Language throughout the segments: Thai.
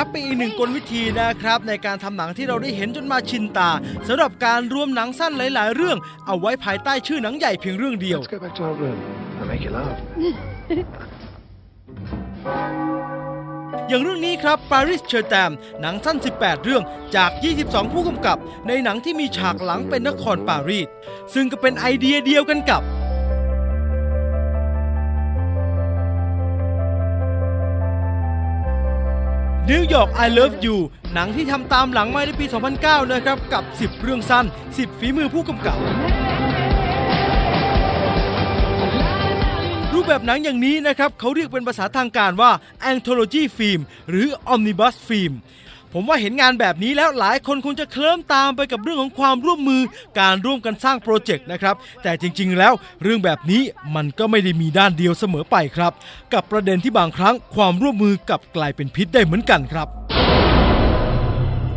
นับเป็นอีกหนึ่งกลวิธีนะครับ ในการทำหนังที่เราได้เห็นจนมาชินตาสำหรับการรวมหนังสั้นหลาย ๆ เรื่อง เอาไว้ภายใต้ชื่อหนังใหญ่เพียงเรื่องเดียว Let's go back to our room and make you laugh. อย่างเรื่องนี้ครับ Paris c h e r t a m หนังสั้น 18 เรื่องจาก 22 ผู้กำกับ ในหนังที่มีฉากหลังเป็นนครปารีสซึ่งก็เป็นไอเดียเดียวกันกับ นิวยอร์ก I Love You หนังที่ทำตามหลังมาในปี 2009 นะครับ กับ 10 เรื่องสั้น 10 ฝีมือผู้กำกับ รูปแบบหนังอย่างนี้นะครับ เขาเรียกเป็นภาษาทางการว่า anthology film หรือ omnibus film ผมว่าเห็นงานแบบนี้แล้วหลายคนคงจะเคลิ้มตามไปกับเรื่องของความร่วมมือการร่วมกันสร้างโปรเจกต์นะครับ แต่จริงๆแล้วเรื่องแบบนี้มันก็ไม่ได้มีด้านเดียวเสมอไปครับ กับประเด็นที่บางครั้งความร่วมมือกับกลายเป็นพิษได้เหมือนกันครับ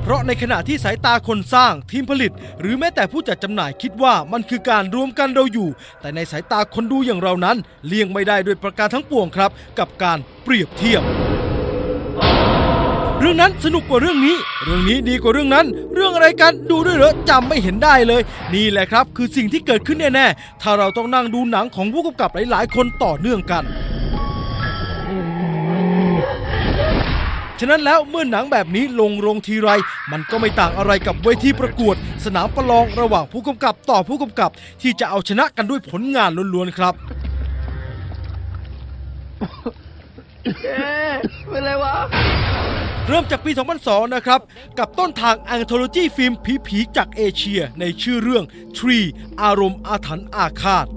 เพราะในขณะที่สายตาคนสร้างทีมผลิต หรือแม้แต่ผู้จัดจำหน่ายคิดว่ามันคือการรวมกันเราอยู่ แต่ในสายตาคนดูอย่างเรานั้น เลี่ยงไม่ได้ด้วยประการทั้งปวงครับ กับการเปรียบเทียบ เรื่องนั้นสนุกกว่าเรื่องนี้ เรื่องนี้ดีกว่าเรื่องนั้น เรื่องอะไรกันดูด้วยเหรอจำไม่เห็นได้เลย นี่แหละครับ คือสิ่งที่เกิดขึ้นแน่ๆถ้าเราต้องนั่งดูหนังของผู้กำกับหลายๆ คนต่อเนื่องกันฉะนั้นแล้วเมื่อหนังแบบนี้ลงโรงทีไร มันก็ไม่ต่างอะไรกับเวทีประกวด สนามประลองระหว่างผู้กำกับต่อผู้กำกับ ที่จะเอาชนะกันด้วยผลงานล้วนๆครับเอ๊ะเป็นไริ่ เริ่มจากปี 2002 นะครับ กับต้นทางแองโทโลจีฟิล์มผีๆจากเอเชียในชื่อเรื่อง Tree อารมณ์อาถรรพ์อาฆาต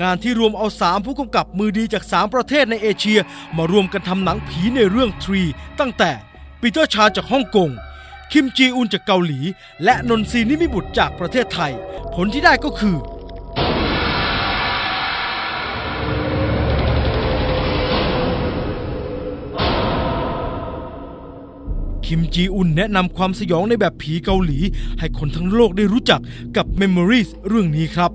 งานที่รวมเอา 3 ผู้กำกับมือดีจาก 3 ประเทศในเอเชีย มารวมกันทำหนังผีในเรื่อง Tree ตั้งแต่ปีเตอร์ชาจากฮ่องกงคิมจีอุนจากเกาหลี และนนซีนิมิบุตรจากประเทศไทย ผลที่ได้ก็คือ คิมจีอุนแนะนำความสยองในแบบผีเกาหลี ให้คนทั้งโลกได้รู้จักกับ Memories เรื่องนี้ครับ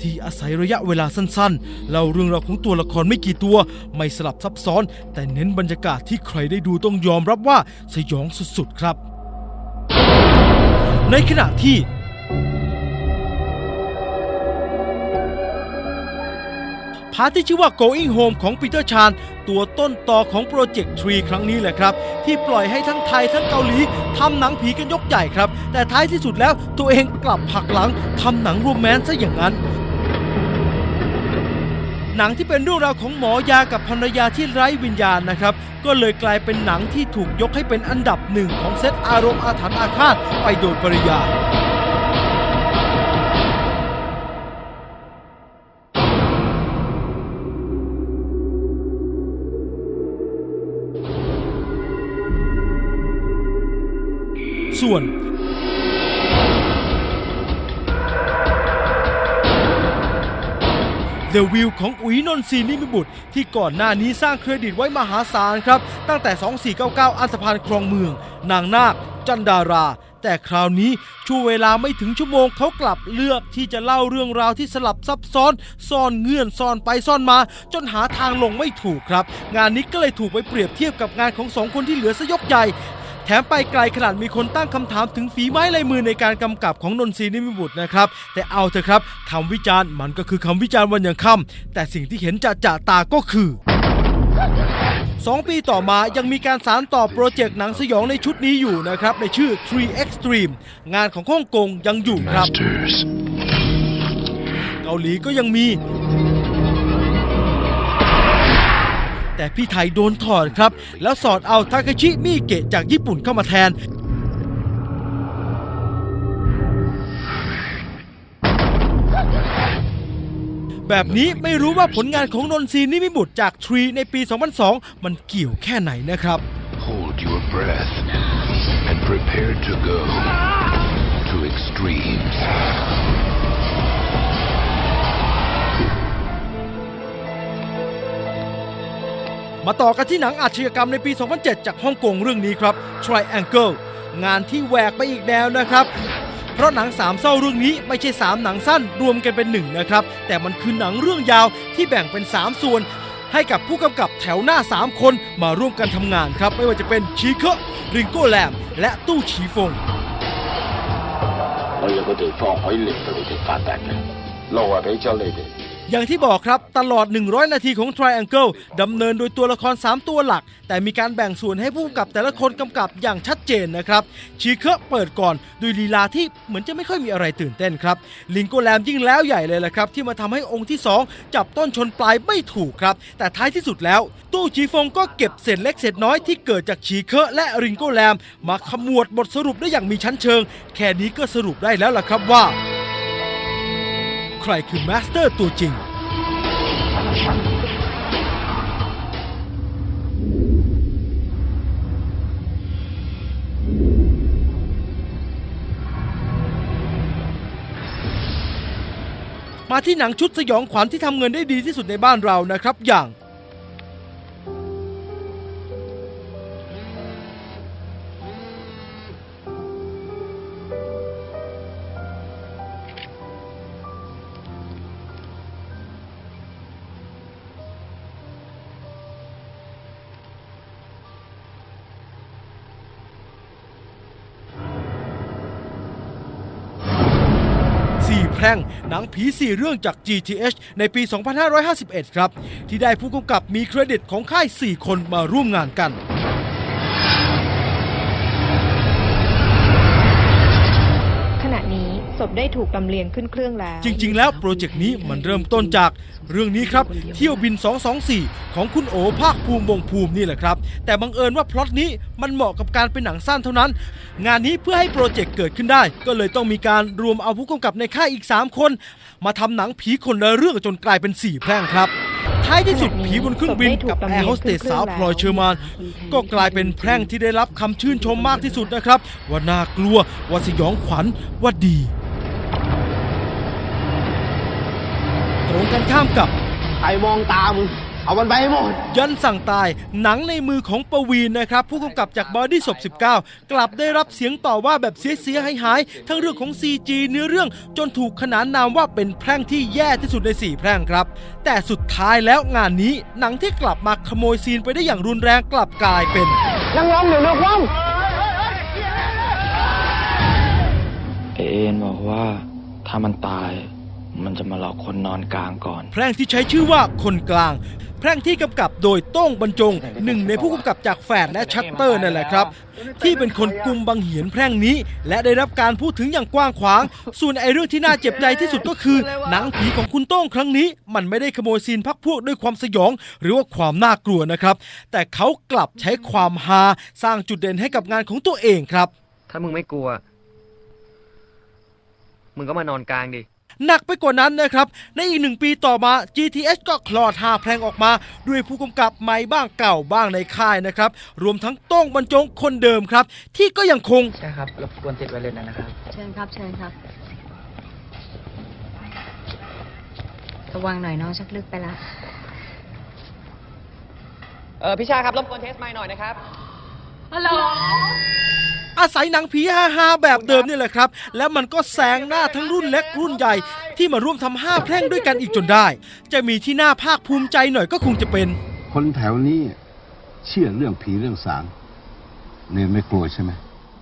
ที่อาศัยระยะเวลาสั้นๆ เล่าเรื่องราวของตัวละครไม่กี่ตัว ไม่สลับซับซ้อน แต่เน้นบรรยากาศที่ใครได้ดูต้องยอมรับว่าสยองสุดๆครับ ในขณะที่าที่ชื่อว่า Going Home ของปีเตอร์ชานตัวต้นต่อของโปรเจกต์ Tree ครั้งนี้แหละครับ ที่ปล่อยให้ทั้งไทยทั้งเกาหลีทำหนังผีกันยกใหญ่ครับ แต่ท้ายที่สุดแล้วตัวเองกลับผลักหลังทำหนังโรแมนต์ซะอย่างนั้นหนังที่เป็นเรื่องราวของหมอยากับภรรยาที่ไร้วิญญาณนะครับ ก็เลยกลายเป็นหนังที่ถูกยกให้เป็นอันดับหนึ่งของเซตอารมณ์อาถรรพ์อาฆาตไปโดยปริยาย ส่วน The View ของอุ๋ยนนทรีนิมิบุตร ที่ก่อนหน้านี้สร้างเครดิตไว้มหาศาลครับ ตั้งแต่ 2499 อันธพาลครองเมือง นางนาค จันดารา แต่คราวนี้ช่วงเวลาไม่ถึงชั่วโมงเขากลับเลือกที่จะเล่าเรื่องราวที่สลับซับซ้อน ซ่อนเงื่อนซ่อนไปซ่อนมา จนหาทางลงไม่ถูกครับ งานนี้ก็เลยถูกไปเปรียบเทียบกับงานของสองคนที่เหลือซะยกใหญ่ ถมไปไกลขนาดมีคนตั้งคำถามถึงฝีไม้ลายมือในการกำกับของนนทรีนิมิบุตรนะครับ แต่เอาเถอะครับคำวิจารณ์มันก็คือคำวิจารณ์วันอย่างค่ำแต่สิ่งที่เห็นจะจะตาก็คือ2ปีต่อมายังมีการสารต่อโปรเจกต์หนังสยองในชุดนี้อยู่นะครับ ในชื่อ Tree Extreme งานของฮ่องกงยังอยู่ครับ Masters. เกาหลีก็ยังมี แต่พี่ไทยโดนถอดครับ แล้วสอดเอาทาเคชิมิเกะจากญี่ปุ่นเข้ามาแทน แบบนี้ไม่รู้ว่าผลงานของนนทรีนิมิบุตรจากทรีในปี 2002 มันเกี่ยวแค่ไหนนะครับ Hold your breath and prepare to go to extremes. มาต่อกันที่หนังอาชญากรรมในปี 2007 จากฮ่องกงเรื่องนี้ครับ Triangle งานที่แหวกไปอีกแนวนะครับ เพราะหนังสามเศร้าเรื่องนี้ไม่ใช่ 3 หนังสั้นรวมกันเป็นหนึ่งนะครับ แต่มันคือหนังเรื่องยาวที่แบ่งเป็น 3 ส่วน ให้กับผู้กำกับแถวหน้า 3 คนมาร่วมกันทำงานครับ ไม่ว่าจะเป็นชีเคอะริงโก้แลม และตู้ฉีฟง 我有个地方可以令到你哋发达嘅，路系俾咗你哋。 อย่างที่บอกครับตลอด 100 นาทีของ Triangle ดำเนินโดยตัวละคร 3 ตัวหลัก แต่มีการแบ่งส่วนให้ผู้กำกับแต่ละคนกำกับอย่างชัดเจนนะครับชีเคอะเปิดก่อนด้วยลีลาที่เหมือนจะไม่ค่อยมีอะไรตื่นเต้นครับ ลิงโกแลมยิ่งแล้วใหญ่เลยละครับ ที่มาทำให้องค์ที่ 2 จับต้นชนปลายไม่ถูกครับ แต่ท้ายที่สุดแล้ว ตู้ชีฟงก็เก็บเศษเล็กเศษน้อยที่เกิดจากชีเคอะและริงโกแลมมาขมวดบทสรุปได้อย่างมีชั้นเชิง แค่นี้ก็สรุปได้แล้วล่ะครับว่า ใครคือมาสเตอร์ตัวจริง มาที่หนังชุดสยองขวัญที่ทำเงินได้ดีที่สุดในบ้านเรานะครับ อย่าง 4 แพร่ง หนังผี 4 เรื่องจาก GTH ในปี 2551 ครับ ที่ได้ผู้กำกับมีเครดิตของค่าย 4 คนมาร่วมงานกัน ศพได้ถูกลำเลียงขึ้นเครื่องแล้ว จริง ๆ แล้วโปรเจกต์นี้มันเริ่มต้นจากเรื่องนี้ครับ เที่ยวบิน 224 ของคุณโอภาคภูมิวงภูมินี่แหละครับ แต่บังเอิญว่าพล็อตนี้มันเหมาะกับการเป็นหนังสั้นเท่านั้น งานนี้เพื่อให้โปรเจกต์เกิดขึ้นได้ ก็เลยต้องมีการรวมเอาผู้กำกับในค่ายอีก 3 คน มาทำหนังผีคนละเรื่องจนกลายเป็น 4 แพร่งครับท้ายที่สุดผีบนเครื่องบินกับแอร์โฮสเตสสาวพลอยเชอร์มาน ก็กลายเป็นแพร่งที่ได้รับคำชื่นชมมากที่สุดนะครับ ว่าน่ากลัวว่าสยองขวัญว่าดี ตรงกันข้ามกับ ใครมองตามงเอามันไปให้หมด ยันสั่งตายหนังในมือของปวีนนะครับ ผู้กำกับจากบอดี้ศพ19 กลับได้รับเสียงต่อว่าแบบเสียๆหายๆทั้งเรื่องของ CG เนื้อเรื่องจนถูกขนานนามว่าเป็นแพร่งที่แย่ที่สุดใน 4 แพร่งครับ แต่สุดท้ายแล้วงานนี้หนังที่กลับมาขโมยซีนไปได้อย่างรุนแรงกลับกลายเป็นนั่งร้องอยู่นะคว่เอเอนบอกว่าถ้ามันตาย มันจะมาหลอกคนนอนกลางก่อน แพร่งที่ใช้ชื่อว่าคนกลาง แพร่งที่กำกับโดยโต้งบรรจงหนึ่งในผู้กำกับจากแฝดและชัตเตอร์นั่นแหละครับ ที่เป็นคนกุมบังเหียนแพร่งนี้ และได้รับการพูดถึงอย่างกว้างขวาง ส่วนไอเรื่องที่น่าเจ็บใจที่สุดก็คือ หนังผีของคุณโต้งครั้งนี้ มันไม่ได้ขโมยซีนพักพวกด้วยความสยอง หรือว่าความน่ากลัวนะครับ แต่เขากลับใช้ความฮาสร้างจุดเด่นให้กับงานของตัวเองครับ ถ้ามึงไม่กลัว มึงก็มานอนกลางดิ หนักไปกว่านั้นนะครับ ในอีกหนึ่งปีต่อมา GTS ก็คลอดหาแพลงออกมา ด้วยผู้กำกับใหม่บ้างเก่าบ้างในค่ายนะครับ รวมทั้งโต้งบรรจงคนเดิมครับ ที่ก็ยังคงใช่ครับรบกวนติดไวเลสนะครับ เชิญครับ เชิญครับ ระวังหน่อยน้องชักลึกไปละ เออพี่ชาครับรบกวนเทสไมค์หน่อยนะครับ อาศัยหนังผีฮาฮาๆแบบเดิมนี่แหละครับ แล้วมันก็แซงหน้าทั้งรุ่นเล็กรุ่นใหญ่ ที่มาร่วมทำห้าแพร่งด้วยกันอีกจนได้ จะมีที่น่าภาคภูมิใจหน่อยก็คงจะเป็น คนแถวนี้เชื่อเรื่องผีเรื่องสางเนนไม่กลัวใช่ไหม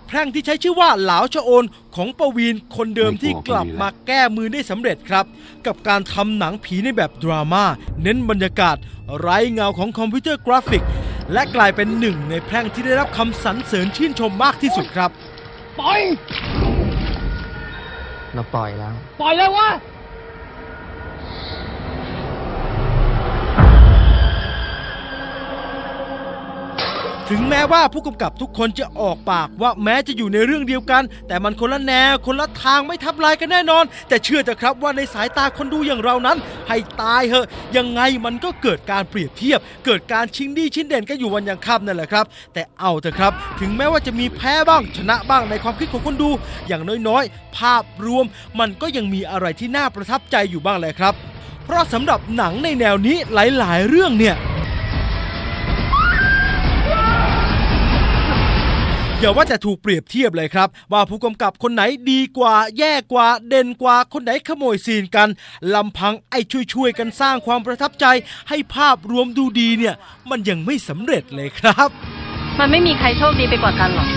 แพร่งที่ใช้ชื่อว่าหลาวชะโอนของปวีนคนเดิมที่กลับมาแก้มือได้สำเร็จครับ กับการทำหนังผีในแบบดราม่าเน้นบรรยากาศ ไร้เงาของคอมพิวเตอร์กราฟิก และกลายเป็นหนึ่งในแพร่งที่ได้รับคำสรรเสริญชื่นชมมากที่สุดครับเราปล่อยแล้ว ถึงแม้ว่าผู้กำกับทุกคนจะออกปากว่าแม้จะอยู่ในเรื่องเดียวกัน แต่มันคนละแนวคนละทางไม่ทับลายกันแน่นอน แต่เชื่อเถอะครับว่าในสายตาคนดูอย่างเรานั้น ให้ตายเหอะ ยังไงมันก็เกิดการเปรียบเทียบ เกิดการชิงดีชิงเด่นกันอยู่วันยังค่ำนั่นแหละครับ แต่เอาเถอะครับ ถึงแม้ว่าจะมีแพ้บ้างชนะบ้างในความคิดของคนดู อย่างน้อยๆ ภาพรวม มันก็ยังมีอะไรที่น่าประทับใจอยู่บ้างแหละครับ เพราะสำหรับหนังในแนวนี้หลาย ๆ เรื่องเนี่ย อย่าว่าแต่ถูกเปรียบเทียบเลยครับ ว่าผู้กำกับคนไหนดีกว่า แย่กว่า เด่นกว่า คนไหนขโมยซีนกันลำพังไอ้ช่วยๆกันสร้างความประทับใจ ให้ภาพรวมดูดีเนี่ย มันยังไม่สำเร็จเลยครับ มันไม่มีใครโชคดีไปกว่ากันหรอก